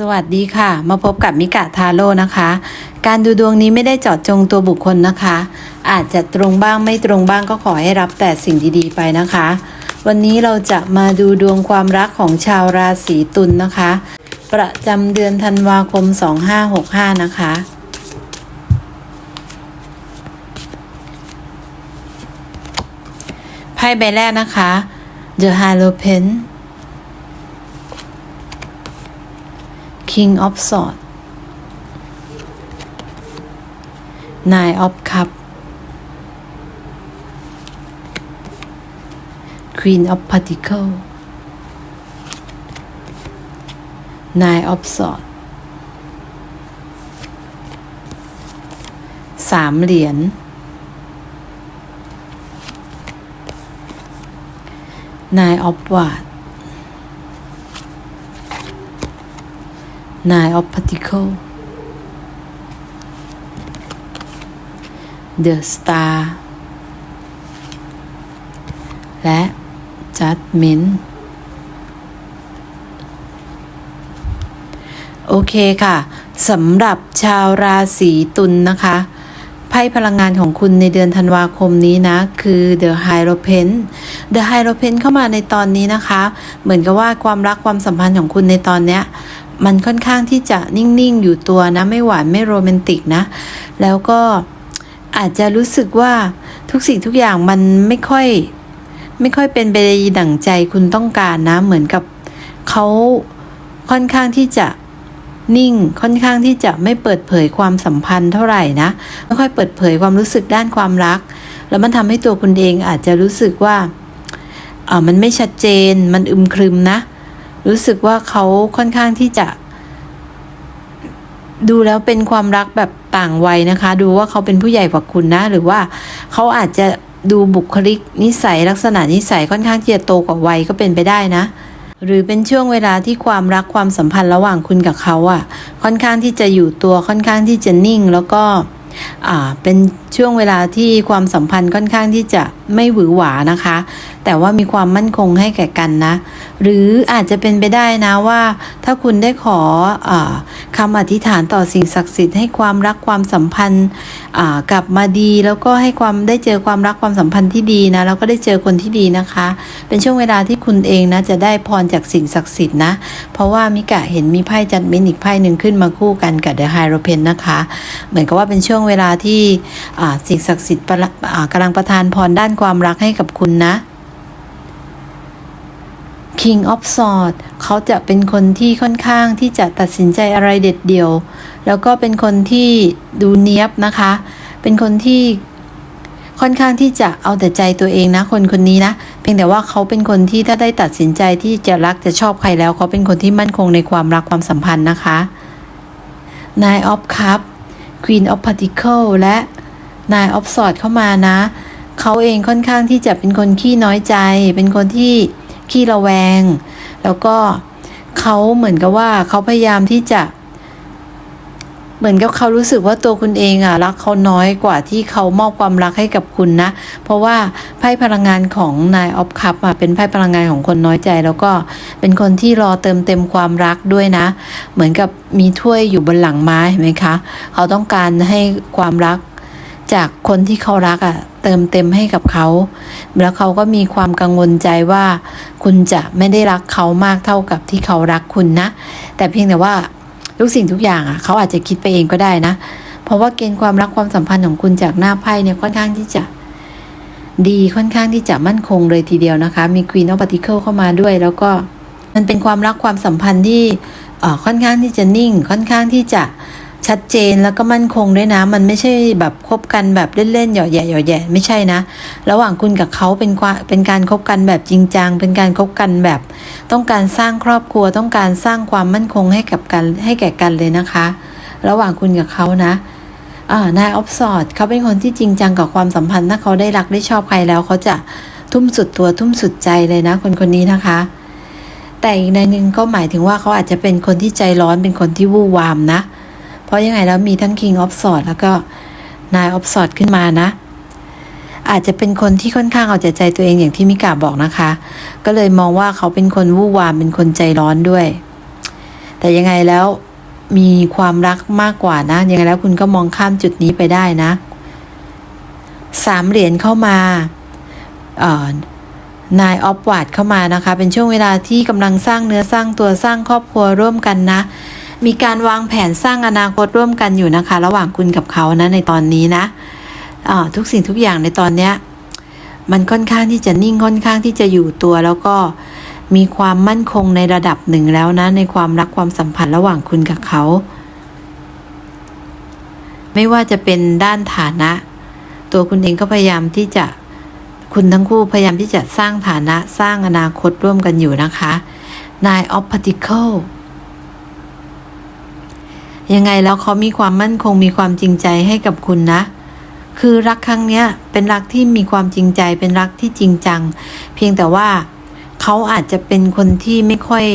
สวัสดีค่ะ มาพบกับมิกะทาโร่นะคะ การดูดวงนี้ไม่ได้เจาะจงตัวบุคคลนะคะ อาจจะตรงบ้างไม่ตรงบ้างก็ขอให้รับแต่สิ่งดีๆไปนะคะ วันนี้เราจะมาดูดวงความรักของชาวราศีตุลนนะคะ ประจำเดือนธันวาคม 2565 นะคะ ไพ่ใบแรกนะคะ The Hierophant King of Swords Nine of Cup, Queen of Pentacle Nine of Swords สามเหรียญ Nine of Wands Nine of Pentacles The Star และ Judgment โอเคค่ะสำหรับชาวราศีตุลนนะคะไพ่พลังงานของคุณในเดือนธันวาคมนี้นะ คือ The Hierophant The Hierophant เข้ามาในตอนนี้นะคะ เหมือนกับว่าความรักความสัมพันธ์ของคุณในตอนเนี้ย มันค่อนข้างที่จะนิ่งๆ อยู่ตัวนะ ไม่หวานไม่โรแมนติกนะ แล้วก็อาจจะรู้สึกว่าทุกสิ่งทุกอย่างมันไม่ค่อย ไม่ค่อยเป็นไปดั่งใจคุณต้องการนะ เหมือนกับเขาค่อนข้างที่จะนิ่งค่อนข้างที่จะไม่เปิดเผยความสัมพันธ์เท่าไหร่นะไม่ค่อยเปิดเผยความรู้สึกด้านความรัก แล้วมันทำให้ตัวคุณเองอาจจะรู้สึกว่าเออมันไม่ชัดเจนมันอึมครึมนะ รู้สึกว่าเขาค่อนข้างที่จะ ดูแล้วเป็นความรักแบบต่างวัยนะคะ ดูว่าเขาเป็นผู้ใหญ่กว่าคุณนะ หรือว่าเขาอาจจะดูบุคลิกนิสัยลักษณะนิสัยค่อนข้างที่จะโตกว่าวัยก็เป็นไปได้นะ หรือเป็นช่วงเวลาที่ความรักความสัมพันธ์ระหว่างคุณกับเขาอะ่ะ ค่อนข้างที่จะอยู่ตัวค่อนข้างที่จะนิ่ง แล้วก็ เป็นช่วงเวลาที่ความสัมพันธ์ค่อนข้างที่จะไม่หวือหวานะคะ แต่ว่ามีความมั่นคงให้แก่กันนะ หรืออาจจะเป็นไปได้นะว่า ถ้าคุณได้ขออคำอธิษฐานต่อสิ่งศักดิ์สิทธิ์ให้ความรักความสัมพันธ์กลับมาดี แล้วก็ให้ความได้เจอความรักความสัมพันธ์ที่ดีนะแล้วก็ได้เจอคนที่ดีนะคะ เป็นช่วงเวลาที่คุณเองนะจะได้พรจากสิ่งศักดิ์สิทธิ์นะ เพราะว่ามิกะเห็นมีไพ่จัดเมนอีกไพ่หนึ่งขึ้นมาคู่กันกับเดอะไฮโรเพนนะคะ เหมือนกับว่าเป็นช่วงเวลาที่สิ่งศักดิ์สิทธิ์กำลังประทานพรด้านความรักให้กับคุณนะ King of Swords เขาจะเป็นคนที่ค่อนข้างที่จะตัดสินใจอะไรเด็ดเดี่ยว แล้วก็เป็นคนที่ดูเนียบนะคะ เป็นคนที่ค่อนข้างที่จะเอาแต่ใจตัวเองนะ คนคนนี้นะ เพียงแต่ว่าเขาเป็นคนที่ถ้าได้ตัดสินใจที่จะรักจะชอบใครแล้ว เขาเป็นคนที่มั่นคงในความรักความสัมพันธ์นะคะ Nine of Cup Queen of Particle และ Nine of Swords เข้ามานะ เขาเองค่อนข้างที่จะเป็นคนขี้น้อยใจ เป็นคนที่ขี้ระแวง แล้วก็เขาเหมือนกับว่าเขาพยายามที่จะ เหมือนกับเขารู้สึกว่าตัวคุณเองอะรักเขาน้อยกว่าที่เขามอบความรักให้กับคุณนะ เพราะว่าไพ่พลังงานของนายออฟคัพอะเป็นไพ่พลังงานของคนน้อยใจ แล้วก็เป็นคนที่รอเติมเต็มความรักด้วยนะ เหมือนกับมีถ้วยอยู่บนหลังไม้เห็นไหมคะเขาต้องการให้ความรักจากคนที่เขารักอะ่ะเติมเต็มให้กับเขา แล้วเขาก็มีความกังวลใจว่า คุณจะไม่ได้รักเขามากเท่ากับที่เขารักคุณนะ แต่เพียงแต่ว่า ทุกสิ่งทุกอย่างอะเขาอาจจะคิดไปเองก็ได้นะ เพราะว่าเกณฑ์ความรักความสัมพันธ์ของคุณจากหน้าไพ่เนี่ยค่อนข้างที่จะ ดีค่อนข้างที่จะมั่นคงเลยทีเดียวนะคะ มี Queen of Pentacles เข้ามาด้วย แล้วก็มันเป็นความรักความสัมพันธ์ที่อ่อค่อนข้างที่จะนิ่ง ค่อนข้างที่จะ ชัดเจนแล้วก็มั่นคงด้วยนะ มันไม่ใช่แบบคบกันแบบเล่นๆหยอดแย่หยอดแย่ไม่ใช่นะ ระหว่างคุณกับเขาเป็นความเป็นการคบกันแบบจริงจังเป็นการคบกันแบบ ต้องการสร้างครอบครัวต้องการสร้างความมั่นคงให้กับกันให้แก่กันเลยนะคะ ระหว่างคุณกับเขานะอ่านายออฟสอดเขาเป็นคนที่จริงจังกับความสัมพันธ์ถ้าเขาได้รักได้ชอบใครแล้วเขาจะทุ่มสุดตัวทุ่มสุดใจเลยนะ คนคนนี้นะคะ แต่อีกในหนึ่งก็หมายถึงว่าเขาอาจจะเป็นคนที่ใจร้อนเป็นคนที่วู่วามนะเเพราะยังไงแล้วมีทั้ง King of Swords แล้วก็ Nine of Swords ขึ้นมานะ อาจจะเป็นคนที่ค่อนข้างเอาใจใจตัวเองอย่างที่มิกาบอกนะคะ ก็เลยมองว่าเขาเป็นคนวู่วามเป็นคนใจร้อนด้วย แต่ยังไงแล้วมีความรักมากกว่านะยังไงแล้วคุณก็มองข้ามจุดนี้ไปได้นะสามเหรียญเข้ามาเออนายออฟวาดเข้ามานะคะ เป็นช่วงเวลาที่กำลังสร้างเนื้อสร้างตัวสร้างครอบครัวร่วมกันนะ มีการวางแผนสร้างอนาคตร่วมกันอยู่นะคะ ระหว่างคุณกับเขานะในตอนนี้นะทุกสิ่งทุกอย่างในตอนเนี้ยมันค่อนข้างที่จะนิ่งค่อนข้างที่จะอยู่ตัว แล้วก็มีความมั่นคงในระดับหนึ่งแล้วนะ ในความรักความสัมพันธ์ระหว่างคุณกับเขา ไม่ว่าจะเป็นด้านฐานะ ตัวคุณเองก็พยายามที่จะคุณทั้งคู่พยายามที่จะสร้างฐานะสร้างอนาคตร่วมกันอยู่นะคะ Nine of Pentacles ยังไงแล้วเขามีความมั่นคงมีความจริงใจให้กับคุณนะ คือรักครั้งเนี้ยเป็นรักที่มีความจริงใจ เป็นรักที่จริงจัง เพียงแต่ว่าเขาอาจจะเป็นคนที่ไม่ค่อย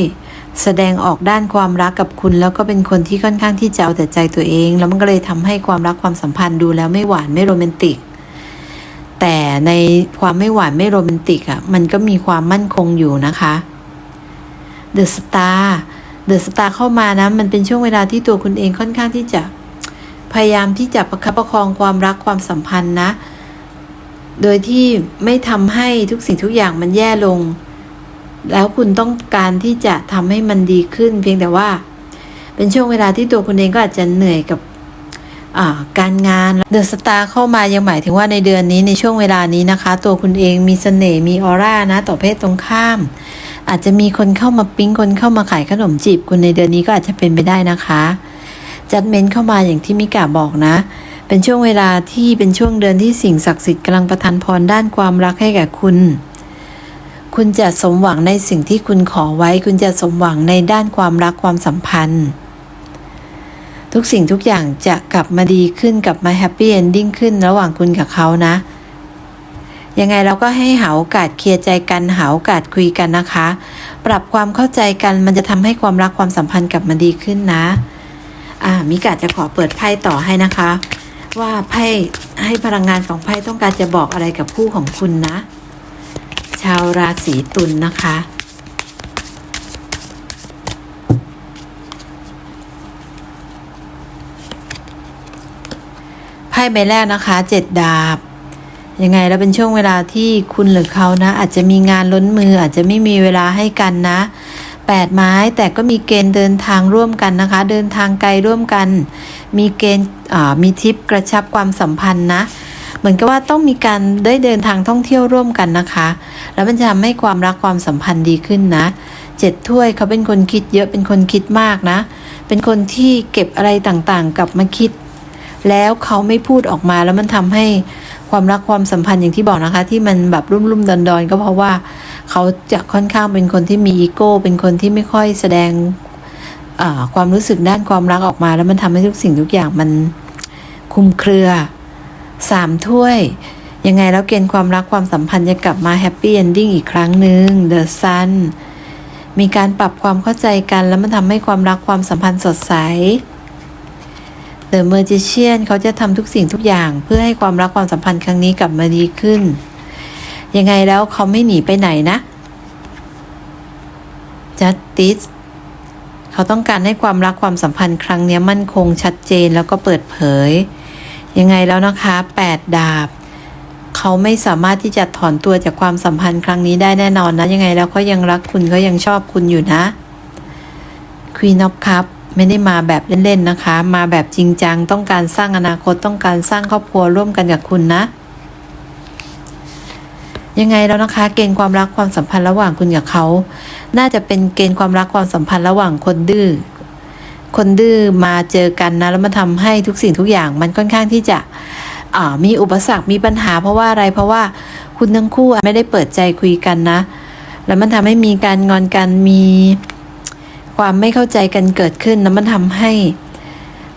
แสดงออกด้านความรักกับคุณ แล้วก็เป็นคนที่ค่อนข้างที่จะเอาแต่ใจตัวเอง แล้วมันก็เลยทำให้ความรักความสัมพันธ์ดูแล้วไม่หวานไม่โรแมนติก แต่ในความไม่หวานไม่โรแมนติกอะ่ะมันก็มีความมั่นคงอยู่นะคะ The Star เดอะสตาร์เข้ามานะ มันเป็นช่วงเวลาที่ตัวคุณเองค่อนข้างที่จะพยายามที่จะประคับประคองความรักความสัมพันธ์นะ โดยที่ไม่ทำให้ทุกสิ่งทุกอย่างมันแย่ลง แล้วคุณต้องการที่จะทำให้มันดีขึ้น เพียงแต่ว่า เป็นช่วงเวลาที่ตัวคุณเองก็อาจจะเหนื่อยกับการงานเดอะสตาร์เข้ามายังหมายถึงว่าในเดือนนี้ในช่วงเวลานี้นะคะ ตัวคุณเองมีเสน่ห์มีออร่านะ ต่อเพศตรงข้าม อาจจะมีคนเข้ามาปิ๊งคนเข้ามาขายขนมจีบคุณในเดือนนี้ก็อาจจะเป็นไปได้นะคะจัดเมนเข้ามาอย่างที่มิกาบอกนะ เป็นช่วงเวลาที่เป็นช่วงเดือนที่สิ่งศักดิ์สิทธิ์กำลังประทานพรด้านความรักให้แก่คุณ คุณจะสมหวังในสิ่งที่คุณขอไว้ คุณจะสมหวังในด้านความรักความสัมพันธ์ ทุกสิ่งทุกอย่างจะกลับมาดีขึ้นกลับมาแฮปปี้เอนดิ้งขึ้นระหว่างคุณกับเขานะ ยังไงเราก็ให้หาโอกาสเคลียร์ใจกันหาโอกาสคุยกันนะคะ ปรับความเข้าใจกันมันจะทำให้ความรักความสัมพันธ์กลับมาดีขึ้นนะอ่ามิกาจะขอเปิดไพ่ต่อให้นะคะ ว่าไพ่ให้พลังงานของไพ่ต้องการจะบอกอะไรกับคู่ของคุณนะ ชาวราศีตุลนนะคะไพ่ใบแรกนะคะเจ็ดดาบ ยังไงแล้วเป็นช่วงเวลาที่คุณหรือเขานะ อาจจะมีงานล้นมือ อาจจะไม่มีเวลาให้กันนะแปดไม้แต่ก็มีเกณฑ์เดินทางร่วมกันนะคะ เดินทางไกลร่วมกัน มีเกณฑ์มีทริปกระชับความสัมพันธ์นะเหมือนกับว่าต้องมีการได้เดินทางท่องเที่ยวร่วมกันนะคะ แล้วมันจะทำให้ความรักความสัมพันธ์ดีขึ้นนะเจ็ดถ้วยเขาเป็นคนคิดเยอะเป็นคนคิดมากนะ เป็นคนที่เก็บอะไรต่างๆ กลับมาคิด แล้วเขาไม่พูดออกมาแล้วมันทำให้ ความรักความสัมพันธ์อย่างที่บอกนะคะ ที่มันแบบรุ่มรุ่มดอนดอนๆก็เพราะว่าเขาจะค่อนข้างเป็นคนที่มีอีโก้ เป็นคนที่ไม่ค่อยแสดงความรู้สึกด้านความรักออกมา แล้วมันทำให้ทุกสิ่งทุกอย่างมันคุมเครือสามถ้วย ยังไงแล้วเกณฑ์ความรักความสัมพันธ์จะกลับมาแฮปปี้เอนดิ้งอีกครั้งหนึ่งเดอะซันมีการปรับความเข้าใจกัน แล้วมันทำให้ความรักความสัมพันธ์สดใส The Magician เขาจะทำทุกสิ่งทุกอย่างเพื่อให้ความรักความสัมพันธ์ครั้งนี้กลับมาดีขึ้น ยังไงแล้วเขาไม่หนีไปไหนนะ Justice เขาต้องการให้ความรักความสัมพันธ์ครั้งนี้มั่นคงชัดเจนแล้วก็เปิดเผย ยังไงแล้วนะคะแปดดาบ เขาไม่สามารถที่จะถอนตัวจากความสัมพันธ์ครั้งนี้ได้แน่นอนนะ ยังไงแล้วเขายังรักคุณเขายังชอบคุณอยู่นะ Queen of Cup ไม่ได้มาแบบเล่นๆนะคะ มาแบบจริงจัง ต้องการสร้างอนาคตต้องการสร้างครอบครัวร่วมกันกับคุณนะ ยังไงแล้วนะคะ เกณฑ์ความรักความสัมพันธ์ระหว่างคุณกับเขา น่าจะเป็นเกณฑ์ความรักความสัมพันธ์ระหว่างคนดื้อคนดื้อมาเจอกันนะแล้วมันทำให้ทุกสิ่งทุกอย่างมันค่อนข้างที่จะมีอุปสรรคมีปัญหา เพราะว่าอะไรเพราะว่าคุณทั้งคู่ไม่ได้เปิดใจคุยกันนะ แล้วมันทำให้มีการงอนกันมี ความไม่เข้าใจกันเกิดขึ้นแล้วมันทำให้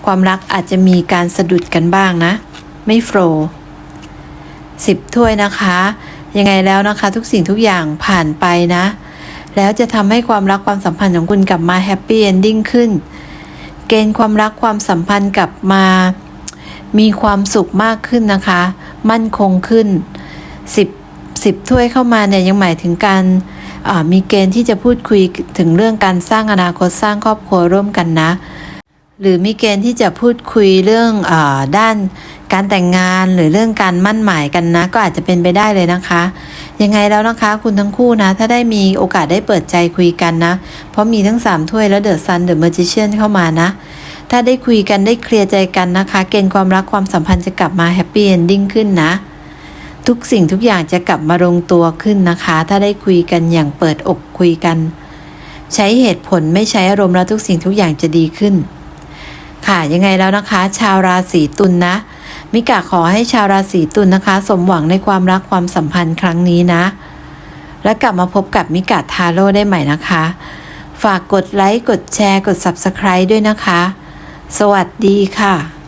ความรักอาจจะมีการสะดุดกันบ้างนะ ไม่โฟล์สิบถ้วยนะคะ ยังไงแล้วนะคะ ทุกสิ่งทุกอย่างผ่านไปนะ แล้วจะทำให้ความรักความสัมพันธ์ของคุณกลับมาแฮปปี้เอนดิ้งขึ้น เกณฑ์ความรักความสัมพันธ์กลับมา มีความสุขมากขึ้นนะคะ มั่นคงขึ้นสิบสิบถ้วยเข้ามาเนี่ยยังหมายถึงการ มีเกณฑ์ที่จะพูดคุยถึงเรื่องการสร้างอนาคตสร้างครอบครัวร่วมกันนะ หรือมีเกณฑ์ที่จะพูดคุยเรื่องอด้านการแต่งงานหรือเรื่องการมั่นหมายกันนะ ก็อาจจะเป็นไปได้เลยนะคะ ยังไงแล้วนะคะ คุณทั้งคู่นะ ถ้าได้มีโอกาสได้เปิดใจคุยกันนะ เพราะมีทั้งสามถ้วยและเดอะซันเดอะเมจิเชียนเข้ามานะ ถ้าได้คุยกันได้เคลียร์ใจกันนะคะ เกณฑ์ความรักความสัมพันธ์จะกลับมาแฮปปี้เอนดิ้งขึ้นนะ ทุกสิ่งทุกอย่างจะกลับมาลงตัวขึ้นนะคะ ถ้าได้คุยกันอย่างเปิดอกคุยกัน ใช้เหตุผลไม่ใช้อารมณ์แล้วทุกสิ่งทุกอย่างจะดีขึ้น ค่ะยังไงแล้วนะคะ ชาวราศีตุลนนะมิกะขอให้ชาวราศีตุลนะคะ สมหวังในความรักความสัมพันธ์ครั้งนี้นะ และกลับมาพบกับมิกะทาโร่ได้ใหม่นะคะ ฝากกดไลค์กดแชร์กด Subscribe ด้วยนะคะ สวัสดีค่ะ